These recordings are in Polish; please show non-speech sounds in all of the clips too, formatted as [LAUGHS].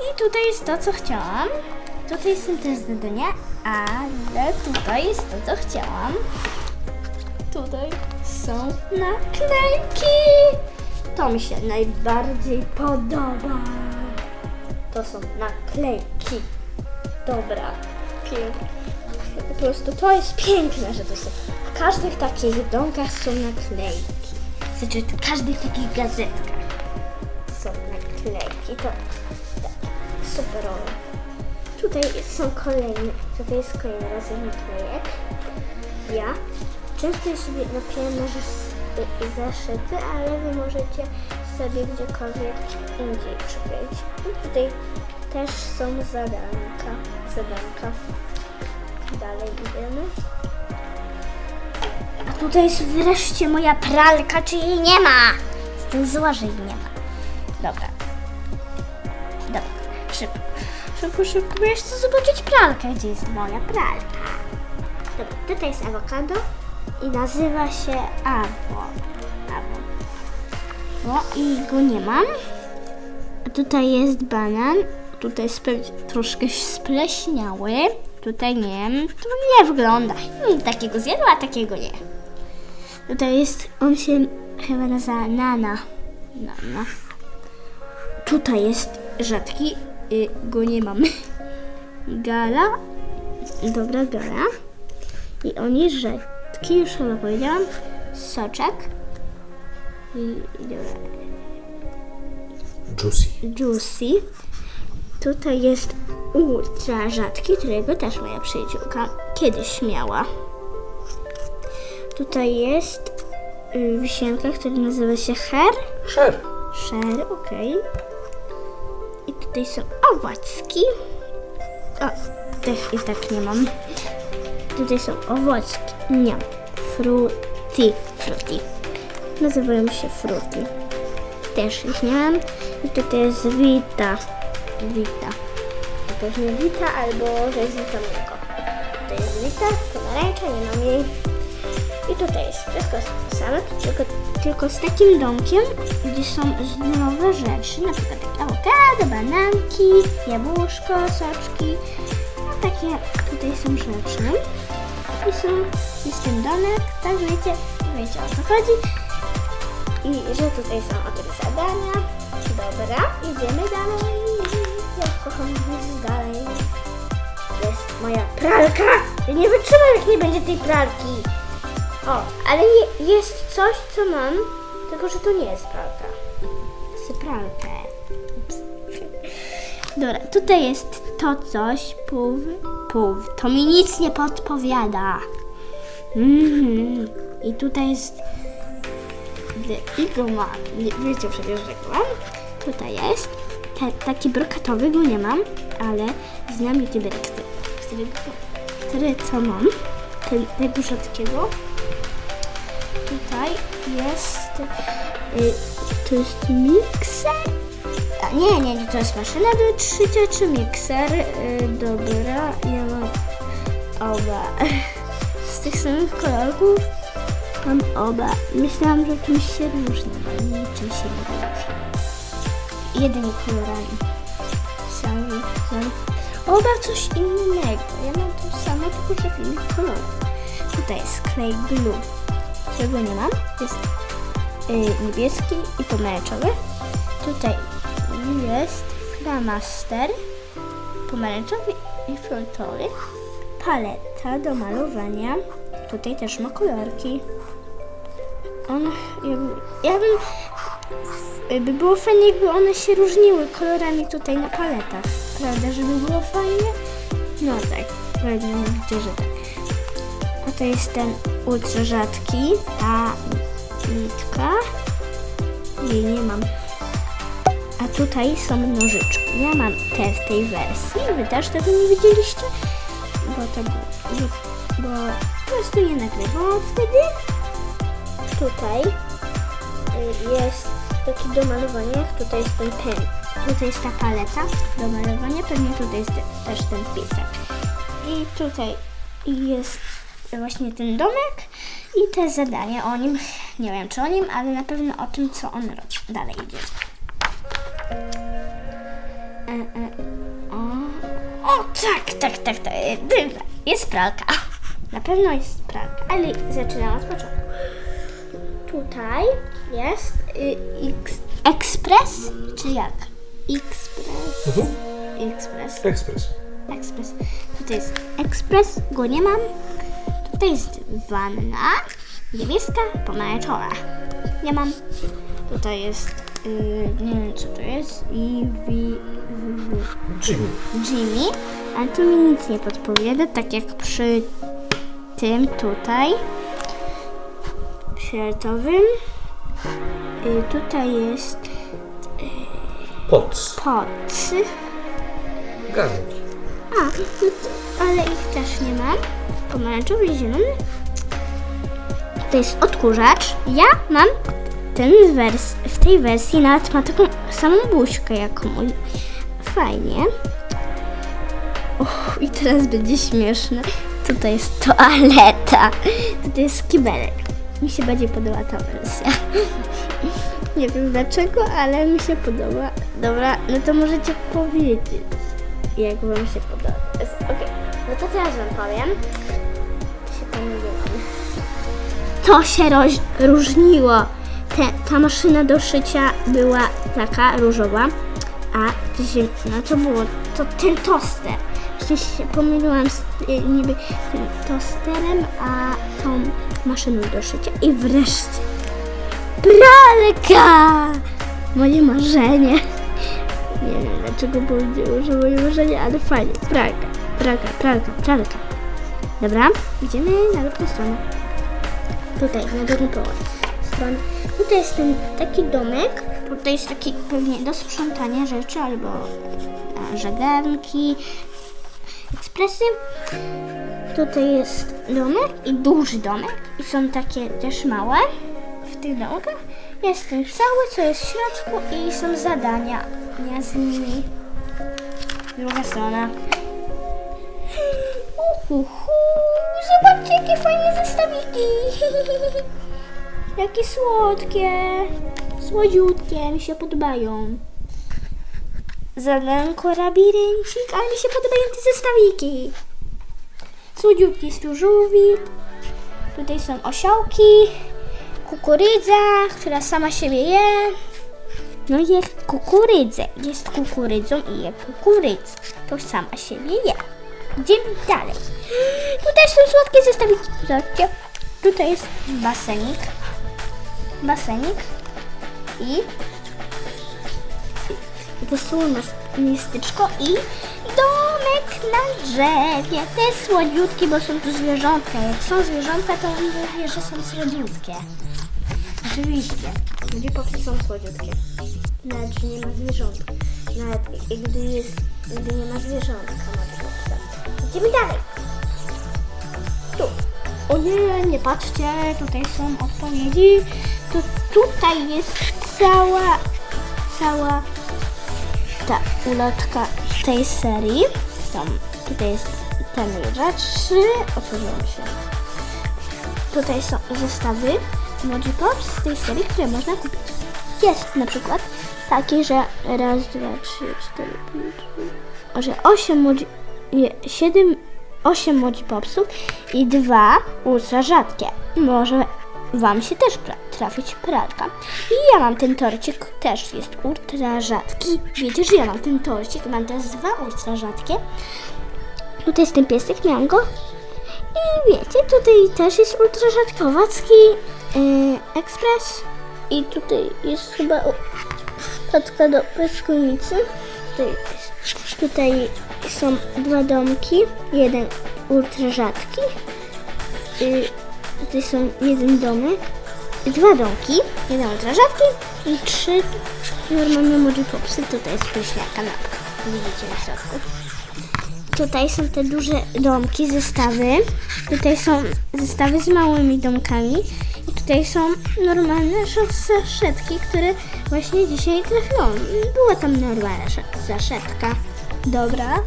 I tutaj jest to, co chciałam. Tutaj są też zadania, ale tutaj jest to, co chciałam. Tutaj są naklejki. To mi się najbardziej podoba. To są naklejki. Dobra, piękne. Po prostu to jest piękne, że to są. W każdych takich domkach są naklejki. Znaczy, w każdych takich gazetkach tak, superowe. Tutaj są kolejne, tutaj jest kolejny rodzaj naklejek. Ja często sobie nakleję na zas- zaszyty, ale wy możecie sobie gdziekolwiek indziej przykleić. I tutaj też są zadanka. Zadanka. Dalej idziemy. A tutaj jest wreszcie moja pralka, czy jej nie ma? Jestem zła, że jej nie ma. Dobra. Szybko. Szybko, szybko, bo ja chcę zobaczyć pralkę. Gdzie jest moja pralka? Dobra, tutaj jest awokado i nazywa się Awo. Awo. No i go nie mam. Tutaj jest banan. Tutaj jest troszkę spleśniały. Tutaj nie. To nie wygląda. Hmm, takiego zjadła, takiego nie. Tutaj jest, on się chyba nazywa Nana. Nana. Tutaj jest rzadki, y, go nie mam. Gala, dobra gala. I on jest rzadki, już chyba powiedziałam. Soczek. I, dobra, Juicy. Juicy. Tutaj jest ultra rzadki, którego też moja przyjaciółka kiedyś miała. Tutaj jest y, wisienka, która nazywa się Her. Sher. Sher, okej. I tutaj są owocki. O, tych i tak nie mam. Tutaj są owocki. Nie. Fruity. Fruity. Nazywają się fruity. Też ich nie mam. I tutaj jest Vita. Vita. To pewnie Vita albo że jest Vita mleko. To jest Vita, pomarańcza, nie mam jej. I tutaj jest wszystko to samo, tylko, tylko z takim domkiem, gdzie są zdrowe rzeczy, na przykład awokado, bananki, jabłuszko, soczki. No takie tutaj są rzeczy. I są, jest ten domek, tak wiecie, wiecie o co chodzi. I że tutaj są tym zadania. Dobra, idziemy dalej. Ja kocham dalej. Jest moja pralka. Ja nie wytrzymam, jak nie będzie tej pralki. O, ale je, jest coś, co mam, tylko że to nie jest pralka. Chcę pralkę. Dobra, tutaj jest to coś, pół, pół. To mi nic nie podpowiada. Mhm. I tutaj jest The Eagle Man. Nie, wiecie przecież, że go mam. Tutaj jest. Te, taki brokatowy go nie mam, ale znam youtubera, który, który, który co mam. Ten, tego rzadkiego. Tutaj jest. Y, to jest mikser. Nie, nie, nie, to jest maszyna do trzycia czy mikser. Y, dobra, ja mam oba. [LAUGHS] Z tych samych kolorów mam oba. Myślałam, że czymś się różni, ale niczym się nie różni. Jedynie kolorami. Oba coś innego. Ja mam to samo, tylko że w innych kolorach. Tutaj jest klej glue. Czego nie mam? Jest y, niebieski i pomarańczowy. Tutaj jest flamaster pomarańczowy i fioletowy. Paleta do malowania. Tutaj też ma kolorki. On, jakby, jakby, by było fajnie, jakby one się różniły kolorami tutaj na paletach. Prawda, żeby było fajnie? No tak, pewnie mówicie, że tak. A to jest ten ultra rzadki, ta nitka. Jej nie mam. Tutaj są nożyczki. Ja mam te w tej wersji. Wy też tego nie widzieliście? Bo to było, bo po prostu nie nagrywałam wtedy. Tutaj y, jest taki do malowania. Tutaj jest ten pen. Tutaj jest ta paleta do malowania. Pewnie tutaj jest te, też ten pisak. I tutaj jest właśnie ten domek i te zadanie o nim. Nie wiem czy o nim, ale na pewno o tym, co on robi. Dalej idzie. O, tak, tak, tak, tak. Dobra, jest pralka. Na pewno jest pralka, ale zaczynam od początku. Tutaj jest y, X, ekspres, czy jak? Ekspres. Mhm. Ekspres. Ekspres. Ekspres. Tutaj jest ekspres, go nie mam. Tutaj jest wanna, niebieska, pomarańczowa. Nie mam. Tutaj jest, y, nie wiem co to jest, i wi, Jimmy. Jimmy, ale tu mi nic nie podpowiada, tak jak przy tym tutaj fioletowym. Y, tutaj jest Poc. poc. Garnki. A, no to, ale ich też nie mam. Pomarańczowy i zielony. To jest odkurzacz. Ja mam wers- w tej wersji nawet ma taką samą buźkę jak mój. Fajnie. Uch, I teraz będzie śmieszne. Tutaj jest toaleta. Tutaj jest kibelek. Mi się bardziej podoba ta wersja. [LAUGHS] Nie wiem dlaczego, ale mi się podoba. Dobra, no to możecie powiedzieć, jak wam się podoba. Okej, no to teraz wam powiem. Się pomyliłam. To się różniło. Te, ta maszyna do szycia była taka różowa, a no to było to ten toster. Właśnie się pomyliłam z y, niby tym tosterem, a tą maszyną do szycia. I wreszcie pralka! Moje marzenie. Nie wiem dlaczego powiedział, że moje marzenie, ale fajnie. Pralka, pralka, pralka, pralka. Dobra, idziemy na drugą stronę. Tutaj, na drugą połowę stronę. Tutaj jest ten taki domek. Tutaj jest taki pewnie do sprzątania rzeczy albo e, żegarnki, ekspresy. Tutaj jest domek i duży domek. I są takie też małe w tych domkach. Jest ten cały, co jest w środku i są zadania nie z nimi. Druga strona. Uhuhu, zobaczcie jakie fajne zestawiki. [LAUGHS] jakie słodkie. Słodziutkie, mi się podobają. Zadanko labiryncik, ale mi się podobają te zestawiki. Słodziutki jest tu żółwik. Tutaj są osiołki. Kukurydza, która sama siebie je. No je kukurydzę. Jest kukurydzą i je kukurydzę. To sama siebie je. Idziemy dalej. [GASPS] Tutaj są słodkie zestawiki. Zobaczcie. Tutaj jest basenik. Basenik. I wesołe mas- miasteczko i domek na drzewie. Te słodziutkie, bo są tu zwierzątka. Jak są zwierzątka, to mówię, że są słodziutkie. Oczywiście. Prostu są słodziutkie. Nawet, że nie ma zwierzątka. Nawet gdy jest, gdy nie ma zwierzątka, ma popsa. Idziemy dalej. Tu. O nie, nie patrzcie, tutaj są odpowiedzi. To tutaj jest cała, cała ta ulotka tej serii. Są, tutaj jest ten rzeczy. Otworzyłam się. Tutaj są zestawy Emoji Pops z tej serii, które można kupić. Jest na przykład taki, że raz, dwa, trzy, cztery, pięć, sześć, że osiem emoji, nie, siedem, osiem Emoji Popsów i dwa ultra rzadkie. Może Wam się też trafić pralka. I ja mam ten torcik, też jest ultra rzadki. Wiecie, że ja mam ten torcik, mam też dwa ultra rzadkie. Tutaj jest ten piesek, miałam go. I wiecie, tutaj też jest ultra rzadkowacki yy, ekspres. I tutaj jest chyba patka do pryskunicy. Tutaj, tutaj są dwa domki, jeden ultra rzadki. Yy, tutaj są jeden domek, dwa domki, ultra rzadki i trzy normalne Moji Popsy. Tutaj jest pyszna kanapka, widzicie na środku. Tutaj są te duże domki, zestawy. Tutaj są zestawy z małymi domkami. I tutaj są normalne sz- saszetki, które właśnie dzisiaj trafiłam. Była tam normalna sz- zaszetka. Dobra.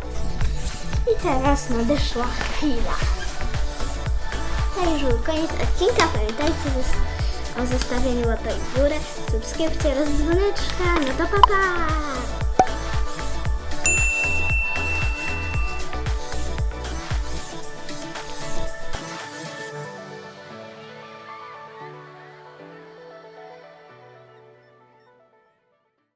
I teraz nadeszła chwila. I już koniec odcinka. Pamiętajcie o zostawieniu łapek w górę, subskrypcji oraz dzwoneczka. No to pa pa!